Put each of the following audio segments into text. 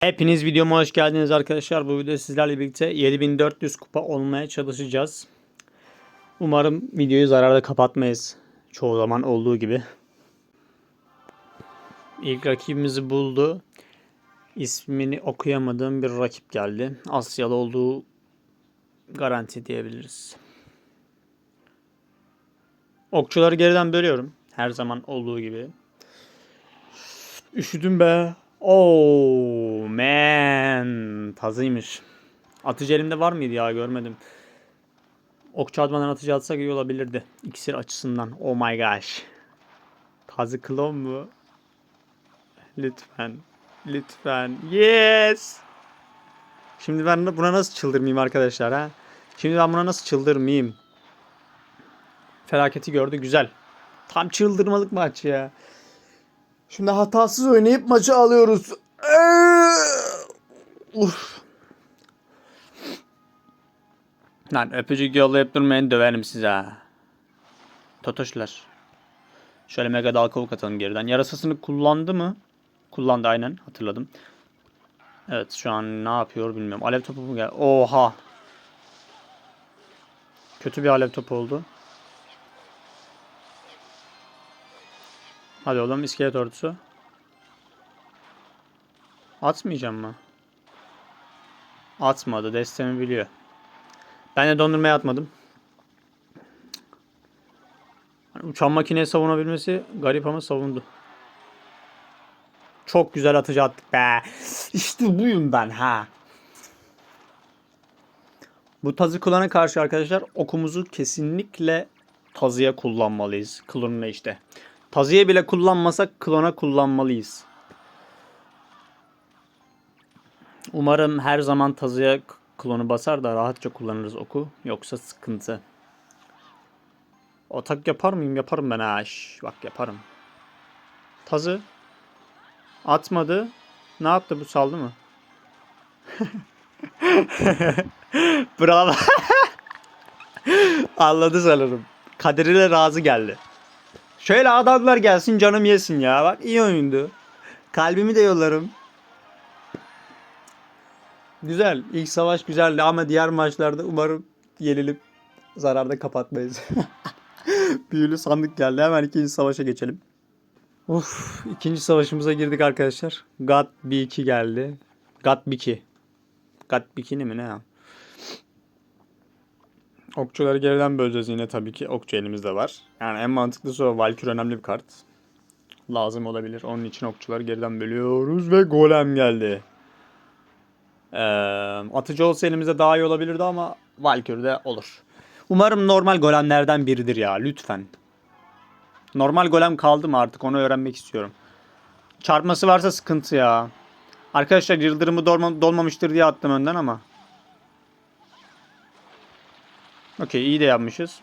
Hepiniz videoma hoş geldiniz arkadaşlar. Bu videoda sizlerle birlikte 7400 kupa olmaya çalışacağız. Umarım videoyu zararda kapatmayız. Çoğu zaman olduğu gibi. İlk rakibimizi buldu. İsmini okuyamadığım bir rakip geldi. Asyalı olduğu garanti diyebiliriz. Okçuları geriden bölüyorum. Her zaman olduğu gibi. Üşüdüm be. Oh man. Tazıymış. Atıcı elimde var mıydı ya görmedim. Okçu atmadan atıcı atsak iyi olabilirdi. İksir açısından. Oh my gosh. Tazı klon mu? Lütfen. Lütfen. Yes. Şimdi ben buna nasıl çıldırmayayım arkadaşlar ha? Şimdi ben buna nasıl çıldırmayayım? Felaketi gördü güzel. Tam çıldırmalık maç ya. Şimdi hatasız oynayıp maçı alıyoruz. Uf. Lan öpücük yollayıp durmayın döverim size. Totoşlar. Şöyle mega dal kovuk atalım geriden. Yarasasını kullandı mı? Kullandı aynen hatırladım. Evet şu an ne yapıyor bilmiyorum. Alev topu mu geldi? Oha. Kötü bir alev topu oldu. Hadi oğlum iskelet ordusu. Atmayacağım mı? Atmadı. Destemi biliyor. Ben de dondurmaya atmadım. Hani uçan makineyi savunabilmesi garip ama savundu. Çok güzel atıcı attık be. İşte buyum ben ha. Bu tazı kulağına karşı arkadaşlar okumuzu kesinlikle tazıya kullanmalıyız. Klonuna işte. Tazıya bile kullanmasak klona kullanmalıyız. Umarım her zaman tazıya klonu basar da rahatça kullanırız oku. Yoksa sıkıntı. Atak yapar mıyım? Yaparım ben ha. Bak yaparım. Tazı. Atmadı. Ne yaptı bu? Saldı mı? Bravo. Anladı sanırım. Kaderiyle razı geldi. Şöyle adamlar gelsin canım yesin ya. Bak iyi oyundu. Kalbimi de yollarım. Güzel. İlk savaş güzeldi ama diğer maçlarda umarım yenilip zararda kapatmayız. Büyülü sandık geldi. Hemen ikinci savaşa geçelim. Uf, ikinci savaşımıza girdik arkadaşlar. God B2 geldi. God B2. God Bikini mi ne ya? Okçuları geriden böleceğiz yine tabii ki. Okçu elimizde var. Yani en mantıklısı o. Valkür önemli bir kart. Lazım olabilir. Onun için okçuları geriden bölüyoruz ve golem geldi. Ee, atıcı olsa elimizde daha iyi olabilirdi ama Valkür de olur. Umarım normal golemlerden biridir ya. Lütfen. Normal golem kaldı mı artık onu öğrenmek istiyorum. Çarpması varsa sıkıntı ya. Arkadaşlar yıldırımı dolma, dolmamıştır diye attım önden ama. Okey iyi de yapmışız.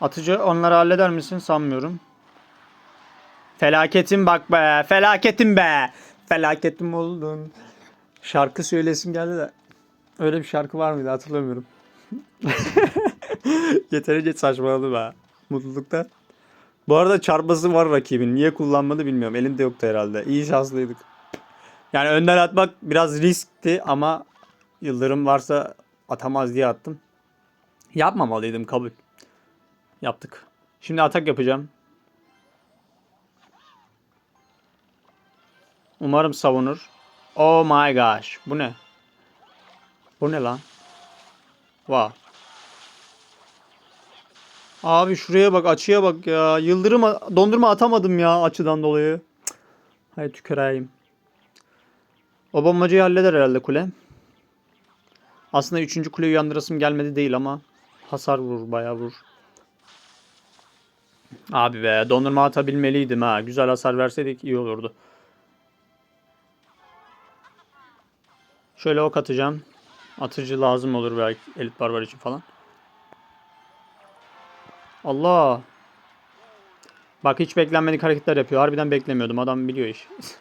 Atıcı onları halleder misin sanmıyorum. Felaketim bak be. Felaketim be. Felaketim oldun. Şarkı söylesim geldi de. Öyle bir şarkı var mıydı hatırlamıyorum. Yeterince saçmaladı be. Mutlulukta. Bu arada çarpması var rakibin. Niye kullanmadı bilmiyorum. Elinde yoktu herhalde. İyi şanslıydık. Yani önden atmak biraz riskti ama Yıldırım varsa atamaz diye attım. Yapmamalıydım kabul. Yaptık. Şimdi atak yapacağım. Umarım savunur. Oh my gosh. Bu ne? Bu ne lan? Wow. Abi şuraya bak açıya bak ya. Yıldırım dondurma atamadım ya açıdan dolayı. Hay tüküreyim. O bombacıyı halleder herhalde kule. Aslında üçüncü kuleyi uyandırasım gelmedi değil ama hasar vurur bayağı vurur. Abi be dondurma atabilmeliydim ha. Güzel hasar verseydik iyi olurdu. Şöyle ok atacağım. Atıcı lazım olur belki elit barbar için falan. Allah. Bak hiç beklenmedik hareketler yapıyor. Harbiden beklemiyordum. Adam biliyor iş.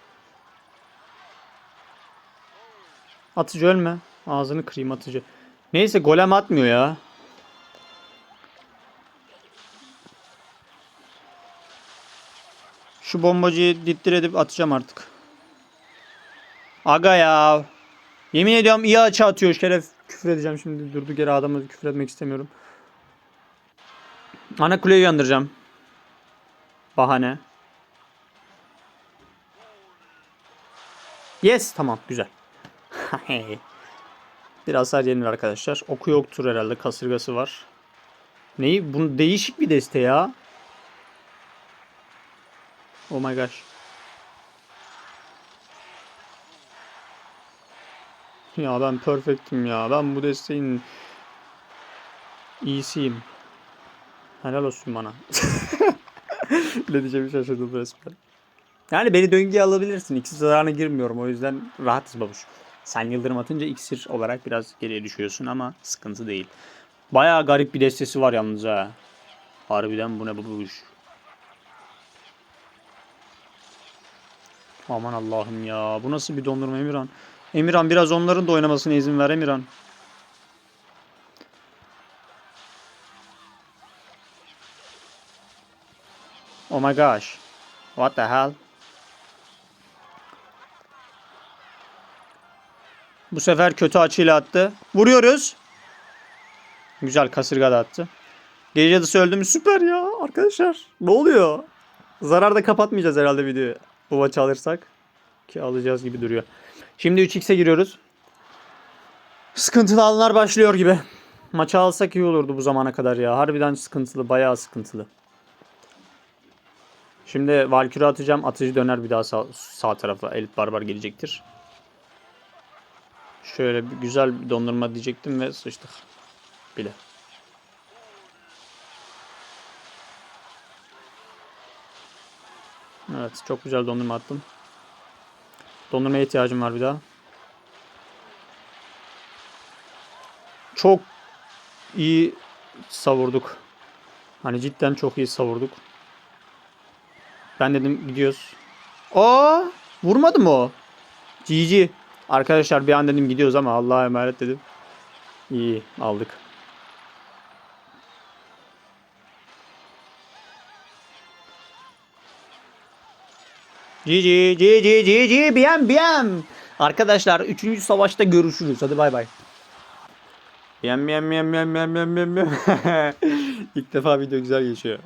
atıcı ölme. Ağzını kırayım atıcı. Neyse golem atmıyor ya. Şu bombacıyı dittir edip atacağım artık. Aga ya. Yemin ediyorum iyi açı atıyor şeref. Küfür edeceğim şimdi durduk yere adamı küfür etmek istemiyorum. Ana kuleyi uyandıracağım. Bahane. Yes tamam güzel. Biraz hasar yenir arkadaşlar. Oku yoktur herhalde kasırgası var. Neyi? Bu değişik bir deste ya. Oh my gosh. Ya ben perfect'im ya. Ben bu desteğin iyisiyim. Helal olsun bana. ne diyeceğimi şaşırdım resmen. Yani beni döngüye alabilirsin. İksir zararına girmiyorum. O yüzden rahatız babuş. Sen yıldırım atınca iksir olarak biraz geriye düşüyorsun ama sıkıntı değil. Bayağı garip bir destesi var yalnız ha. Harbiden bu ne babuş. Aman Allah'ım ya. Bu nasıl bir dondurma Emirhan? Emirhan biraz onların da oynamasına izin ver Emirhan. Oh my gosh. What the hell? Bu sefer kötü açıyla attı. Vuruyoruz. Güzel kasırga da attı. Gece cadısı öldü mü? Süper ya arkadaşlar. Ne oluyor? Zararda kapatmayacağız herhalde videoyu. Bu maçı alırsak. Ki alacağız gibi duruyor. Şimdi 3x'e giriyoruz. Sıkıntılı anlar başlıyor gibi. Maçı alsak iyi olurdu bu zamana kadar ya. Harbiden sıkıntılı. Bayağı sıkıntılı. Şimdi Valkyrie atacağım. Atıcı döner bir daha sağ, sağ tarafa. Elit Barbar gelecektir. Şöyle bir güzel bir dondurma diyecektim ve sıçtık. Bile. Evet çok güzel dondurma attım. Dondurmaya ihtiyacım var bir daha. Çok iyi savurduk. Hani cidden çok iyi savurduk. Ben dedim gidiyoruz. Aa, vurmadı mı o? GG. Arkadaşlar bir an dedim gidiyoruz ama Allah'a emanet dedim. İyi aldık. Cici cici cici biyem biyem. Arkadaşlar 3. savaşta görüşürüz. Hadi bay bay. Biyem biyem biyem biyem biyem biyem biyem. İlk defa video güzel geçiyor.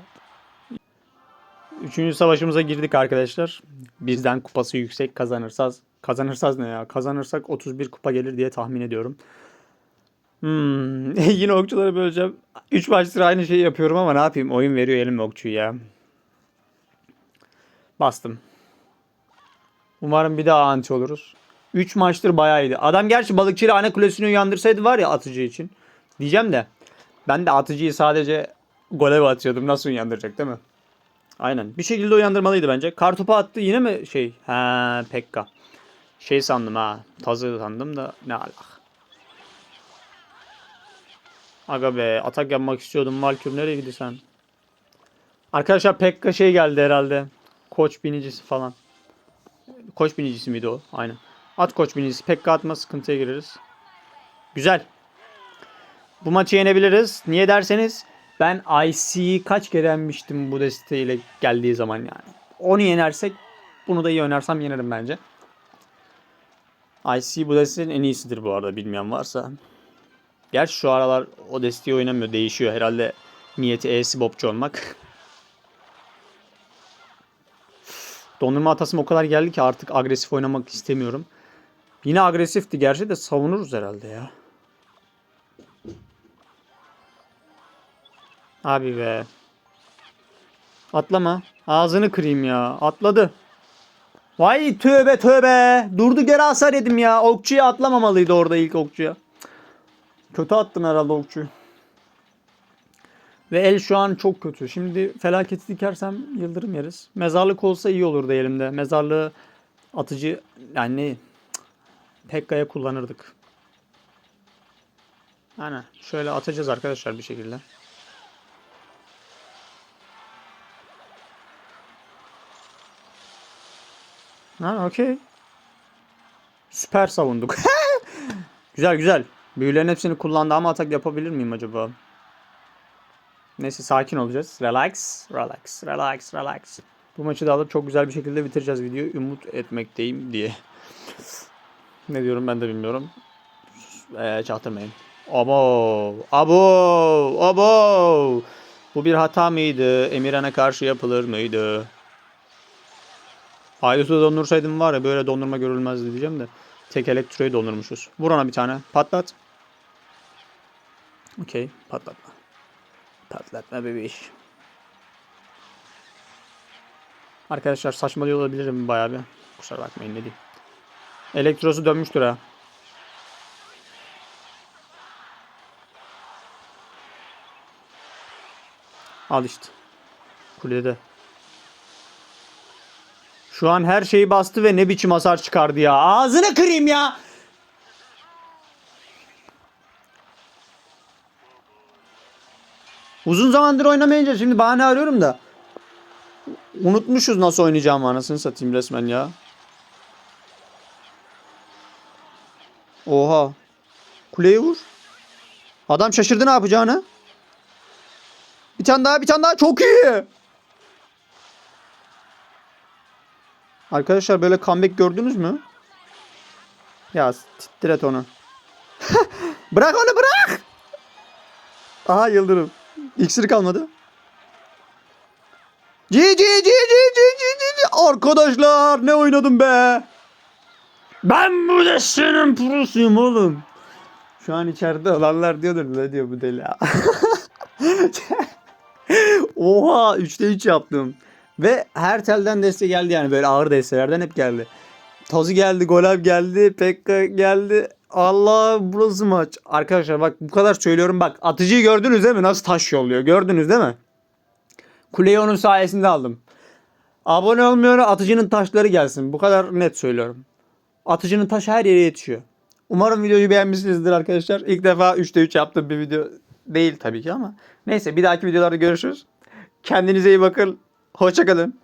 Üçüncü savaşımıza girdik arkadaşlar. Bizden kupası yüksek kazanırsa kazanırsak ne ya? Kazanırsak 31 kupa gelir diye tahmin ediyorum. Hmm, yine okçuları böleceğim. 3 maçtır aynı şeyi yapıyorum ama ne yapayım? Oyun veriyor elim okçuyu ya. Bastım. Umarım bir daha anti oluruz. 3 maçtır bayağı iyiydi. Adam gerçi balıkçıyla ana kulesini uyandırsaydı var ya atıcı için. Diyeceğim de. Ben de atıcıyı sadece gole atıyordum. Nasıl uyandıracak değil mi? Aynen. Bir şekilde uyandırmalıydı bence. Kartopu attı yine mi şey? He Pekka. Şey sandım ha. Tazı sandım da ne alak. Aga be atak yapmak istiyordum. Valkür nereye gidiyorsun? Arkadaşlar Pekka şey geldi herhalde. Koç binicisi falan. Koç binicisi miydi o? Aynen. At koç binicisi. Pekka atma sıkıntıya gireriz. Güzel. Bu maçı yenebiliriz. Niye derseniz ben IC'yi kaç kere yenmiştim bu desteğiyle geldiği zaman yani. Onu yenersek bunu da iyi oynarsam yenerim bence. IC bu desteğin en iyisidir bu arada bilmeyen varsa. Gerçi şu aralar o desteği oynamıyor değişiyor. Herhalde niyeti E'si bopçu olmak. Dondurma atasım o kadar geldi ki artık agresif oynamak istemiyorum. Yine agresifti gerçi de savunuruz herhalde ya. Abi be. Atlama. Ağzını kırayım ya. Atladı. Vay tövbe tövbe. Durdu geri hasar yedim ya. Okçuya atlamamalıydı orada ilk okçuya. Kötü attım herhalde okçuyu. Ve el şu an çok kötü. Şimdi felaketi dikersem yıldırım yeriz. Mezarlık olsa iyi olurdu elimde. Mezarlığı atıcı yani Pekka'ya kullanırdık. Hani şöyle atacağız arkadaşlar bir şekilde. Ha okey. Süper savunduk. güzel güzel. Büyülerin hepsini kullandı ama atak yapabilir miyim acaba? Neyse sakin olacağız. Relax, relax, relax, relax. Bu maçı da alıp çok güzel bir şekilde bitireceğiz videoyu. Umut etmekteyim diye. ne diyorum ben de bilmiyorum. Eee çaktırmayın. Abo, abo, abo. Bu bir hata mıydı? Emirhan'a karşı yapılır mıydı? Aydos'u dondursaydım var ya böyle dondurma görülmezdi diyeceğim de. Tek elektroyu dondurmuşuz. Vur ona bir tane. Patlat. Okey. Patlatma. Patlatma bebiş. Arkadaşlar saçmalıyor olabilirim bayağı bir. Kusura bakmayın ne diyeyim. Elektrosu dönmüştür ha. Al işte. Kulede. Şu an her şeyi bastı ve ne biçim hasar çıkardı ya. Ağzını kırayım ya. Uzun zamandır oynamayınca şimdi bahane arıyorum da. Unutmuşuz nasıl oynayacağımı anasını satayım resmen ya. Oha. Kuleye vur. Adam şaşırdı ne yapacağını. Bir tane daha bir tane daha çok iyi. Arkadaşlar böyle comeback gördünüz mü? Ya titret onu. bırak onu bırak. Aha yıldırım. İksiri kalmadı. Ci ci ci ci ci ci ci. Arkadaşlar ne oynadım be. Ben bu destenin prosuyum oğlum. Şu an içeride olanlar diyordur ne diyor bu deli. Oha 3'te 3 yaptım. Ve her telden deste geldi yani böyle ağır destelerden hep geldi. Tazi geldi, Golab geldi, Pekka geldi. Allah burası maç. Arkadaşlar bak bu kadar söylüyorum bak atıcıyı gördünüz değil mi? Nasıl taş yolluyor gördünüz değil mi? Kuleyi onun sayesinde aldım. Abone olmayan atıcının taşları gelsin. Bu kadar net söylüyorum. Atıcının taşı her yere yetişiyor. Umarım videoyu beğenmişsinizdir arkadaşlar. İlk defa 3'te 3 yaptığım bir video değil tabii ki ama. Neyse bir dahaki videolarda görüşürüz. Kendinize iyi bakın. Hoşçakalın.